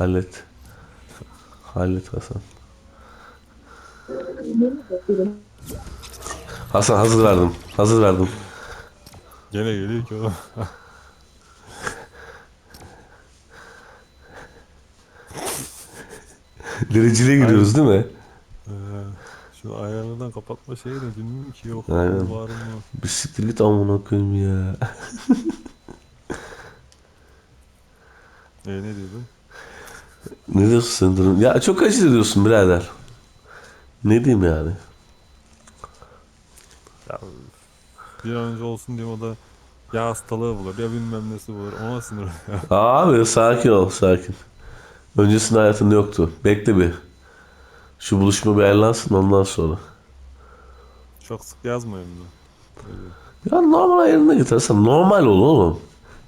Hallet. Hallet Hasan. Hasan hazır verdim. Hazır verdim. Gene geliyor ki oğlum. Dereceliğe giriyoruz değil mi? Ee, şu ayarlardan kapatma şeyi de bilmiyorum ki yok. Aynen. Var mı? Bir siktir git amına koyayım ya. E ne diyordun? Ne diyorsun sen durum? Ya çok acı diyorsun birader. Ne diyeyim yani? Ya, bir an önce olsun diye o da ya hastalığı bulur ya bilmem nesi bulur. Ona sinir oluyor. Abi sakin ol sakin. Öncesinde hayatında yoktu. Bekle bir. Şu buluşma bir ayarlansın ondan sonra. Çok sık yazmayayım da. Ya normal ayarına git Hasan. Normal ol oğlum.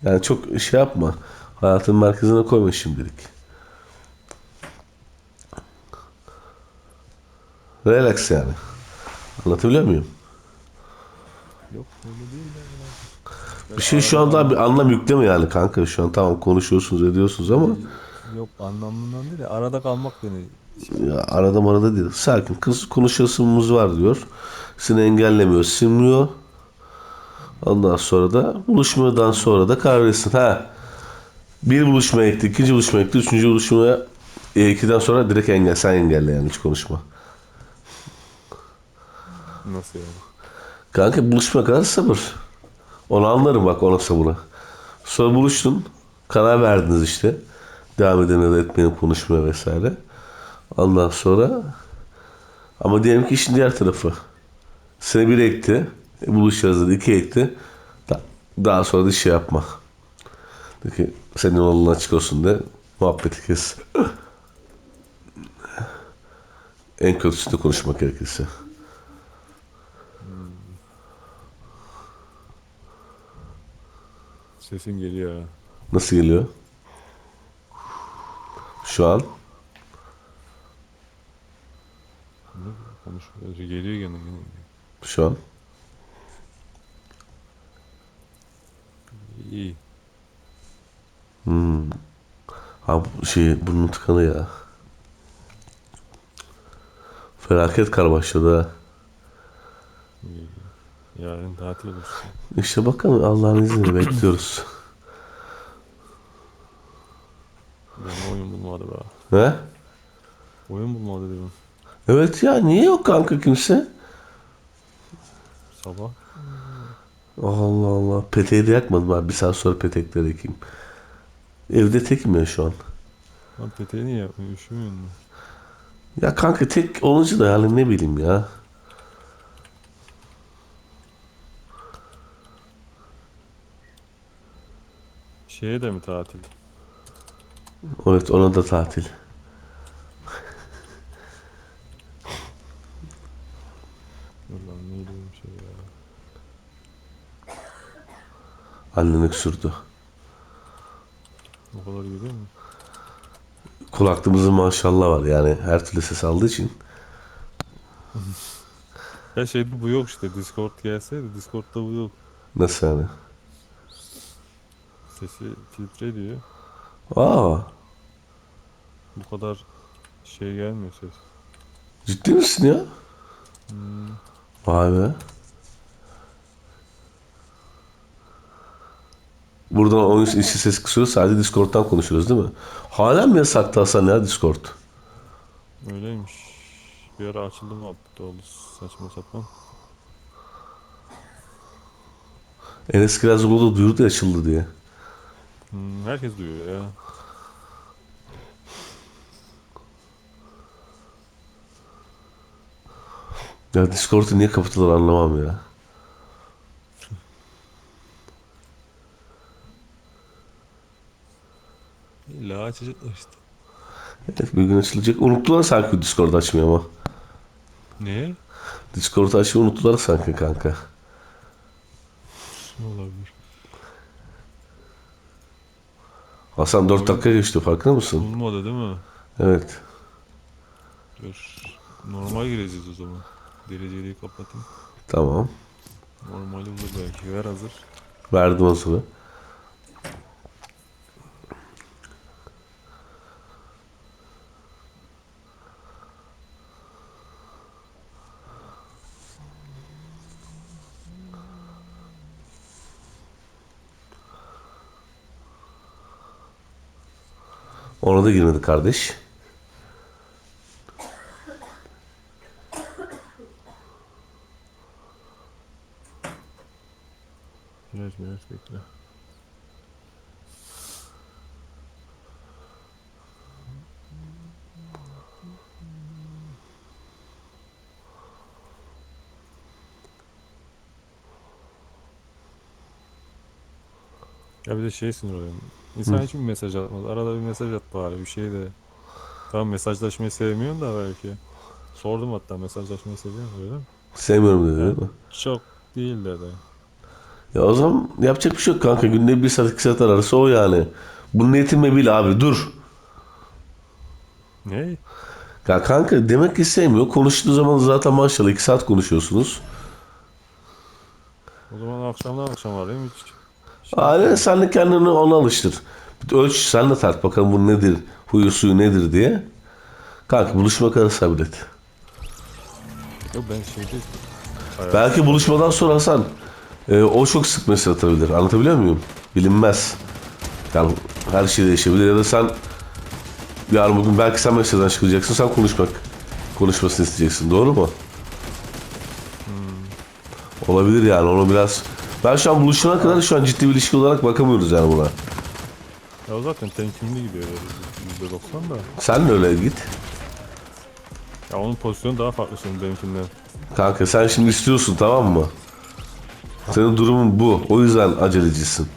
Yani çok şey yapma. Hayatın merkezine koyma şimdilik. Relax yani. Anlatabiliyor muyum? Yok öyle değil de. Bir şey şu anda bir anlam yükleme yani kanka. Şu an tamam konuşuyorsunuz ediyorsunuz ama Yok anlamından değil de arada kalmak beni ya arada marada değil. Sakin. Kız konuşasımız var diyor. Seni engellemiyor, simliyor. Ondan sonra da buluşmadan sonra da karar versin. Ha. Bir buluşmaya gitti, ikinci buluşmaya gitti, üçüncü buluşmaya e, ikiden sonra direkt engel. Sen engelle yani hiç konuşma. Nasıl yani? Kanka buluşma kadar sabır. Onu anlarım bak ona sabırı. Sonra buluştun. Karar verdiniz işte. Devam edin ya da etmeyin konuşmaya vesaire. Ondan sonra ama diyelim ki işin diğer tarafı. Seni bir ekti. E, buluşacağız dedi. iki ekti. Da- Daha sonra da şey yapma. Dedi ki senin yolun açık olsun de muhabbeti kes. en kötüsü de konuşmak gerekirse. Sesin geliyor. Nasıl geliyor? Şu an Konuşuyor. Geliyor gene gene. şu an İyi. ha bu şey burnum tıkanı ya. Felaket kar başladı ha. Yarın tatil olursun. İşte bakalım Allah'ın izniyle bekliyoruz. Ben oyun bulmadı be. He? Oyun bulmadı dedim. Evet ya niye yok kanka kimse? Sabah. Allah Allah. Peteği de yakmadım abi. Bir saat sonra petekleri yakayım. Evde tekim ya şu an. Lan peteği niye yapmıyor? Üşümüyor musun? Ya kanka tek olunca da yani ne bileyim ya. Şeye de mi tatil? Evet ona da tatil. Dur lan neydi bir şey ya. Annen öksürdü. O kadar geliyor mu? Kulaklığımızın maşallah var yani her türlü ses aldığı için. Ya şeyde bu yok işte. Discord gelseydi Discord'da bu yok. Nasıl yani? Sesi filtre ediyor. Aa Bu kadar şey gelmiyor ses. ciddi misin ya? Hmm. Vay be. Buradan oyun içi ses kısıyoruz sadece Discord'dan konuşuyoruz değil mi? Hala mı yasakta Hasan ya Discord? Öyleymiş. Bir ara açıldı muhabbet oldu saçma sapan. Enes Kirazlıoğlu duyurdu ya açıldı diye. Hmm, herkes duyuyor ya. Ya Discord'u niye kapattılar anlamam ya. İlla açacaklar işte. Evet, bir gün açılacak. Unuttular sanki Discord'u açmıyor ama. Ne? Discord'u açmayı unuttular sanki kanka. Olabilir? Hasan 4 dakika geçti farkında mısın? Bulmadı değil mi? Evet. Dur. Normal gireceğiz o zaman. Dereceliği kapatayım. Tamam. Normal olur belki. Ver hazır. Verdim o Ona da girmedi kardeş. Biraz biraz bekle. Ya bir de şey sinir oluyorum. İnsan hiç mi mesaj atmaz? Arada bir mesaj at bari bir şey de. Tamam mesajlaşmayı sevmiyorum da belki. Sordum hatta mesajlaşmayı seviyor musun öyle mi? Sevmiyorum dedi değil mi? Çok değil dedi. Ya o zaman yapacak bir şey yok kanka. Günde bir saat iki saat arası o yani. Bunun yetinme bil abi dur. Ne? Ya kanka demek ki sevmiyor. Konuştuğu zaman zaten maşallah iki saat konuşuyorsunuz. O zaman akşamdan akşam arayayım hiç. Aynen sen de kendini ona alıştır. Ölç sen de tart bakalım bu nedir, huyu suyu nedir diye. Kanka buluşma kadar sabret. Yok ben şeyde. Belki buluşmadan sonra Hasan e, o çok sık mesaj atabilir. Anlatabiliyor muyum? Bilinmez. Yani her şey değişebilir ya da sen yarın bugün belki sen mesajdan çıkacaksın sen konuşmak konuşmasını isteyeceksin. Doğru mu? Olabilir yani onu biraz ben şu an buluşana kadar şu an ciddi bir ilişki olarak bakamıyoruz yani buna. Ya o zaten temkinli gidiyor yani %90 da. Sen de öyle git. Ya onun pozisyonu daha farklı şimdi benimkinden. Kanka sen şimdi istiyorsun tamam mı? Senin durumun bu. O yüzden acelecisin.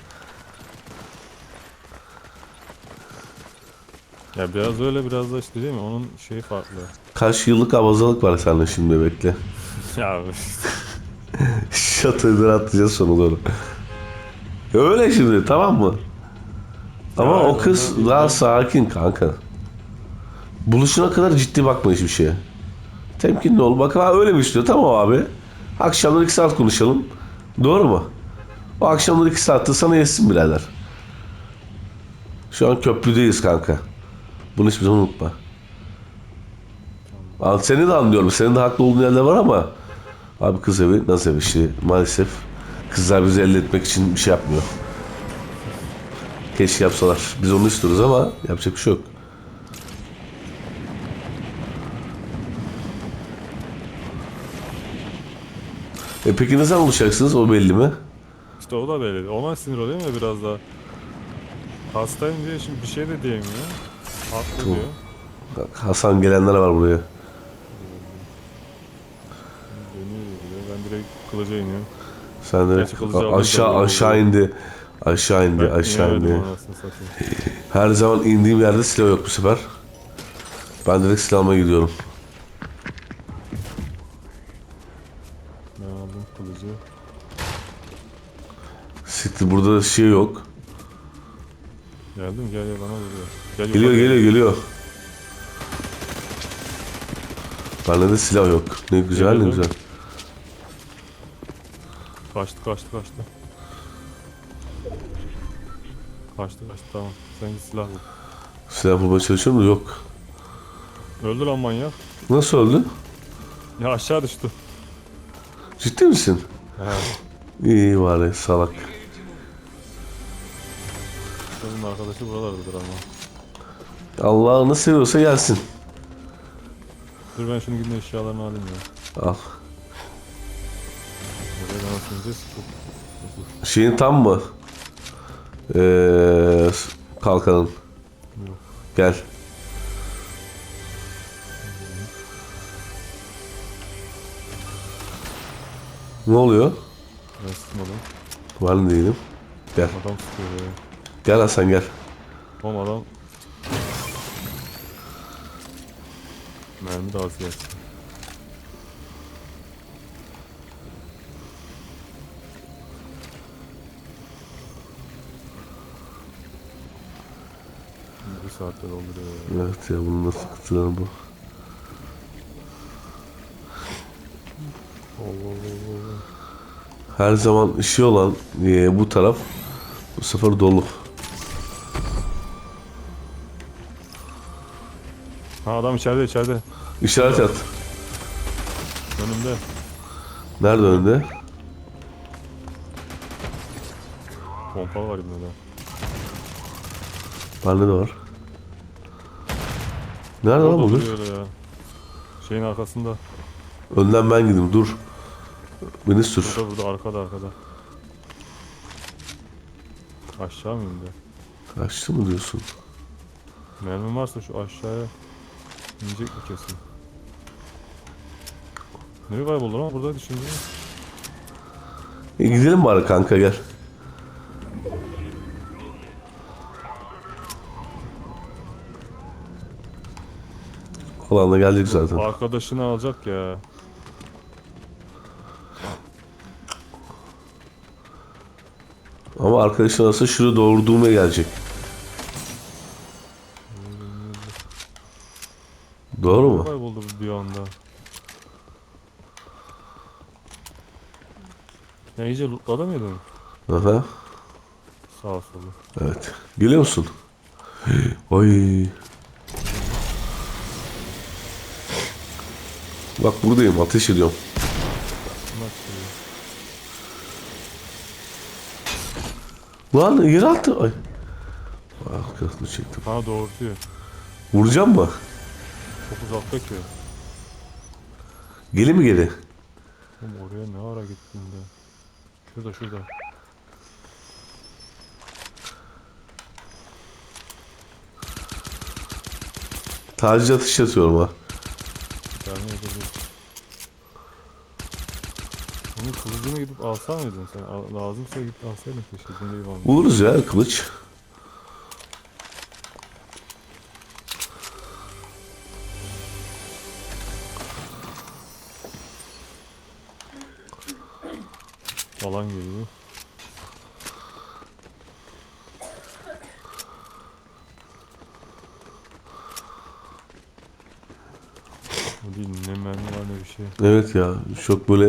Ya biraz öyle biraz da işte değil mi? Onun şeyi farklı. Kaç yıllık avazalık var sende şimdi bekle. Ya Şatoyu atlayacağız sonu doğru. Öyle şimdi tamam mı? Ama o kız daha sakin kanka. Buluşuna kadar ciddi bakma hiçbir şeye. Temkinli ol. Bak ha öyle mi istiyor? Tamam abi. Akşamlar iki saat konuşalım. Doğru mu? O akşamlar iki saatte sana yesin birader. Şu an köprüdeyiz kanka. Bunu hiçbir zaman unutma. Al, seni de anlıyorum. Senin de haklı olduğun yerler var ama abi kız evi nasıl ev işte maalesef kızlar bizi elde etmek için bir şey yapmıyor. Keşke yapsalar. Biz onu istiyoruz ama yapacak bir şey yok. E peki ne zaman buluşacaksınız? O belli mi? işte o da belli. Ona sinir oluyor ya biraz daha. Hastayım diye şimdi bir şey de diyemiyor. Haklı diyor. Bak, Hasan gelenler var buraya. Dönüyor diyor. Ben direkt kılıca iniyorum. Sen de Gerçi kılıcı aldım aşağı aşağı indi. Aşağı indi, aşağı indi. Her zaman indiğim yerde silah yok bu sefer. Ben direkt silah almaya gidiyorum. Ben aldım kılıcı. Siktir burada şey yok. Geldim gel gel bana vuruyor. Gel Geliyor yukarı. geliyor geliyor. Bende de silah yok. Ne güzel ne Geliyor, güzel. Kaçtı kaçtı kaçtı. Kaçtı kaçtı tamam. Sen git silah bul. Silah bulmaya çalışıyorum da yok. Öldü lan manyak. Nasıl öldü? Ya aşağı düştü. Ciddi misin? He. İyi bari salak. Senin arkadaşı buralardadır ama. Allah'ını seviyorsa gelsin. Dur ben şunu gidin eşyalarını alayım ya. Al. Çok... Şeyin tam mı? Ee, kalkanın. Yok. Gel. Ne oluyor? Ben sıkmadım. Ben değilim. Gel. Adam ya. Gel Hasan gel. Oğlum adam... Mermi de az gelsin. Dolduruyor ya. Evet ya bunun nasıl sıkıntıları bu. Allah Allah Allah. Her zaman işi olan e, bu taraf bu sefer dolu. Ha adam içeride içeride. İşaret at. Önümde. Nerede önünde? Pompa var ibnede. Bende de var. Nerede lan bu? ya. Şeyin arkasında. Önden ben gideyim dur. Beni sür. Burada burada arkada arkada. Aşağı mı indi? Kaçtı mı diyorsun? Mermi varsa şu aşağıya inecek mi kesin? Nereye kayboldu lan? Buradaydı şimdi. E gidelim bari kanka gel. Alana geldik zaten. Arkadaşını alacak ya. Ama arkadaşın arası şuraya doğurduğuma gelecek. Doğru mu? Kayboldu bir anda. Ya iyice lootladı mıydın? Aha. Sağ solu. Evet. Geliyor musun? Ay. Bak buradayım ateş ediyorum. Lan yere attı. Ay. Ah kırıklı çektim. Ha doğrultuyor. Vuracağım mı? Çok uzakta ki. Geli mi geri? Oğlum oraya ne ara gittin de. Şurada şurada. Taciz atış atıyorum ha. Gelme edebilir. Onun kılıcını gidip alsan mıydın sen? Al- lazımsa gidip alsaydın keşke. Dinleyi var. Buluruz ya kılıç. Alan geliyor. Bu değil ne mermi var ne bir şey. Evet ya çok böyle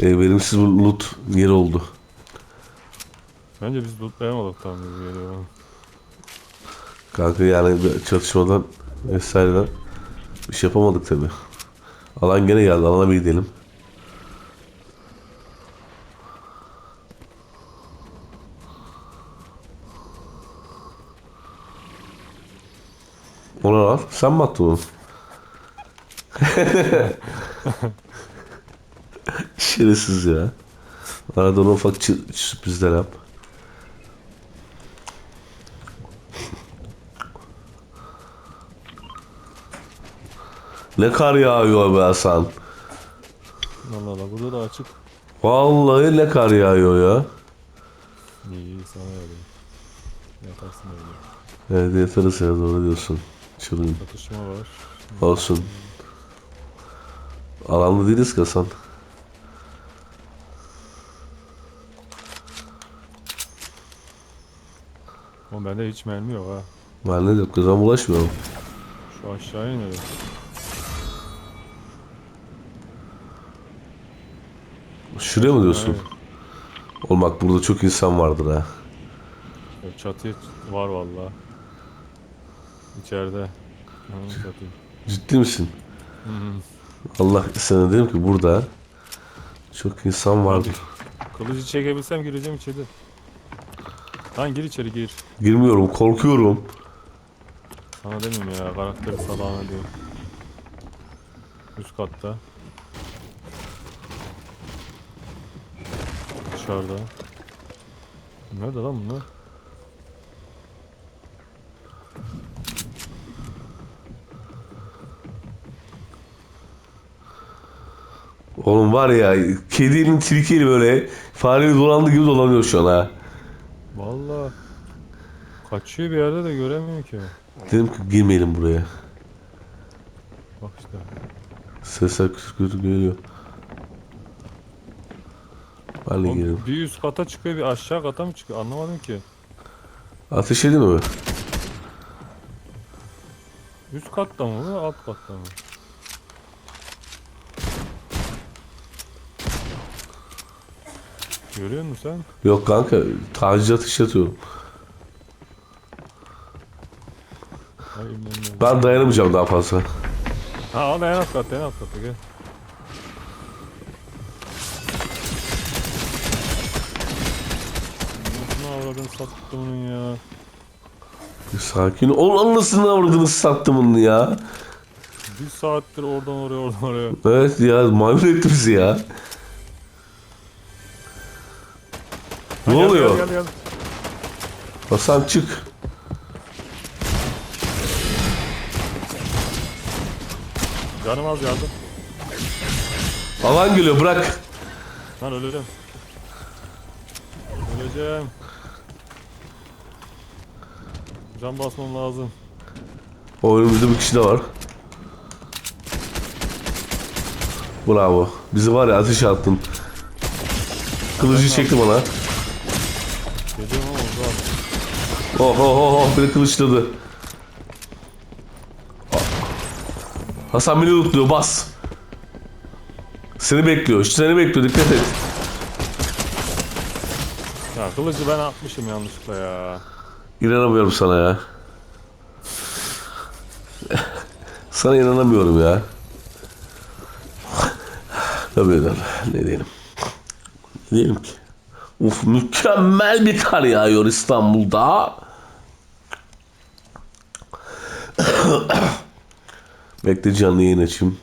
e, verimsiz bir loot yeri oldu. Bence biz lootlayamadık tam geliyor bana. Kanka yani bir çatışmadan vesaireden bir şey yapamadık tabi. Alan gene geldi alana bir gidelim. Ona lan sen mi attın onu? Şerefsiz ya. Arada ona ufak sürprizler yap. Ne kar yağıyor be Hasan. Allah Allah burada da açık. Vallahi ne kar yağıyor ya. İyi iyi sana yardım. Yaparsın öyle. Evet yatarız ya doğru diyorsun. Çılgın. Çatışma var. Olsun. Alanda değiliz ki Hasan. Ama bende hiç mermi yok ha. Ne yok kızım bulaşmıyorum. Şu aşağıya inelim. Şuraya mı diyorsun? Evet. Oğlum bak burada çok insan vardır ha. Çatıya var valla. İçeride. Ciddi misin? Hı hı. Allah sana dedim ki burada çok insan vardır. Kılıcı çekebilsem gireceğim içeri. Lan gir içeri gir. Girmiyorum korkuyorum. Sana demiyorum ya karakteri salağına diyor. Üst katta. Dışarıda. Nerede lan bunlar? Oğlum var ya kedinin tilkiyle böyle fareyi dolandı gibi dolanıyor şu an ha. Valla. Kaçıyor bir yerde de göremiyor ki. Dedim ki girmeyelim buraya. Bak işte. Sesler kötü kötü geliyor. Ben de Oğlum, girelim. bir üst kata çıkıyor bir aşağı kata mı çıkıyor anlamadım ki. Ateş edeyim mi? Üst katta mı bu alt katta mı? Görüyor musun sen? Yok kanka taciz atış atıyorum. Ay. Ben dayanamayacağım daha fazla. Ha al en alt katta en alt gel. Nasıl avradını sattı bunun ya? Sakin ol. Oğlum anasını avradını sattım onu ya. Bir saattir oradan oraya oradan oraya. Evet ya maymun etti bizi ya. Ne Gel, oluyor? Gel, gel, gel. Hasan çık. Canım az yardım. Alan geliyor bırak. Lan öleceğim. Öleceğim. Can basmam lazım. O önümüzde bir kişi de var. Bravo. Bizi var ya ateş attın. Kılıcı çekti bana. Oh oh oh oh beni kılıçladı. Hasan beni lootluyor bas. Seni bekliyor. Seni bekliyor dikkat et. Ya kılıcı ben atmışım yanlışlıkla ya. İnanamıyorum sana ya. Sana inanamıyorum ya. Tabii öyle. Ne diyelim. Ne diyelim ki? Uf mükemmel bir kar yağıyor İstanbul'da. Bekle canlı yayın açayım.